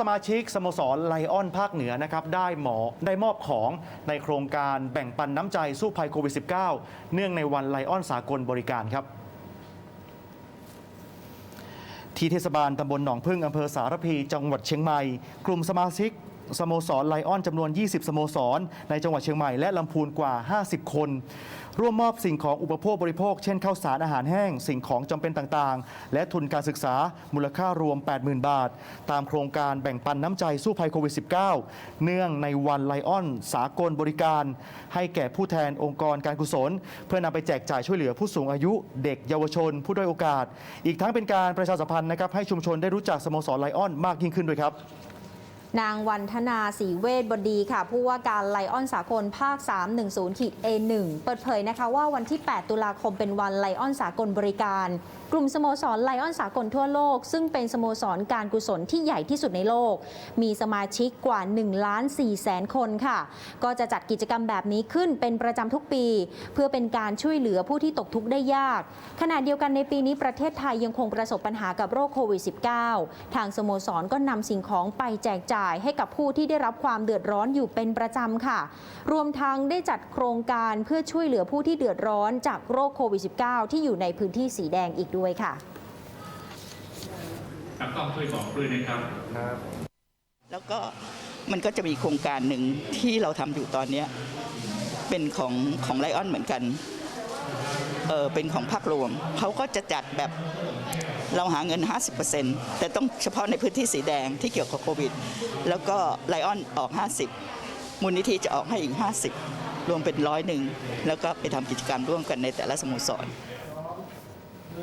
สมาชิกสโมสรไลออนภาคเหนือนะครับได้หมอได้มอบของในโครงการแบ่งปันน้ำใจสู้ภัยโควิด -19 เนื่องในวันไลออนสากลบริการครับที่เทศบาลตำบลหนองพึ่งอำเภอสารพี จังหวัดเชียงใหม่ กลุ่มสมาชิก สโมสรไลออนจำนวน 20 สโมสร ในจังหวัดเชียงใหม่และลำพูนกว่า 50 คน ร่วมมอบสิ่งของอุปโภคบริโภค เช่นข้าวสารอาหารแห้ง สิ่งของจำเป็นต่างๆ และทุนการศึกษามูลค่ารวม 80,000 บาท ตามโครงการแบ่งปันน้ำใจสู้ภัยโควิด -19 เนื่องในวันไลออนสากลบริการ ให้แก่ผู้แทนองค์กรการกุศล เพื่อนำไปแจกจ่ายช่วยเหลือผู้สูงอายุ เด็กเยาวชน ผู้ด้อยโอกาส อีกทั้งเป็นการประชาสัมพันธ์นะครับให้ชุมชนได้รู้จักสโมสรไลออนมากยิ่งขึ้นด้วยครับ นางวันธนาศรีเวชบดีค่ะ ผู้ว่าการไลออนสากลภาค 310ขีด A1 เปิดเผยนะคะว่าวันที่ 8 ตุลาคมเป็นวันไลออนสากลบริการ กลุ่มสโมสรไลออนสากลทั่วโลก ซึ่งเป็นสโมสรการกุศลที่ใหญ่ที่สุดในโลก มีสมาชิกกว่า1ล้าน4แสนคนค่ะ ก็จะจัดกิจกรรมแบบนี้ขึ้นเป็นประจำทุกปี เพื่อเป็นการช่วยเหลือผู้ที่ตกทุกข์ได้ยาก ขณะเดียวกันในปีนี้ประเทศไทยยังคงประสบปัญหากับโรคโควิด -19 ทางสโมสรก็นำสิ่งของไปแจกจ่ายให้กับผู้ที่ได้รับความเดือดร้อนอยู่เป็นประจำค่ะ รวมทั้งได้จัดโครงการเพื่อช่วยเหลือผู้ที่เดือดร้อนจากโรคโควิด -19 ที่อยู่ในพื้นที่สีแดงอีกด้วยค่ะครับต้องช่วยบอกด้วยนะครับแล้วก็มันก็จะมีโครงการหนึ่งที่เราทำอยู่ตอนเนี้ยเป็นของของไลออนเหมือนกัน เออเป็นของภาครวม เขาก็จะจัดแบบ เราหาเงิน 50%แต่ต้องเฉพาะในพื้นที่สีแดงที่เกี่ยวกับโควิด แล้วก็ไลออนออก 50 มูลนิธิจะออกให้อีก 50 รวมเป็นร้อยหนึ่ง แล้วก็ไปทำกิจกรรมร่วมกันในแต่ละสโมสร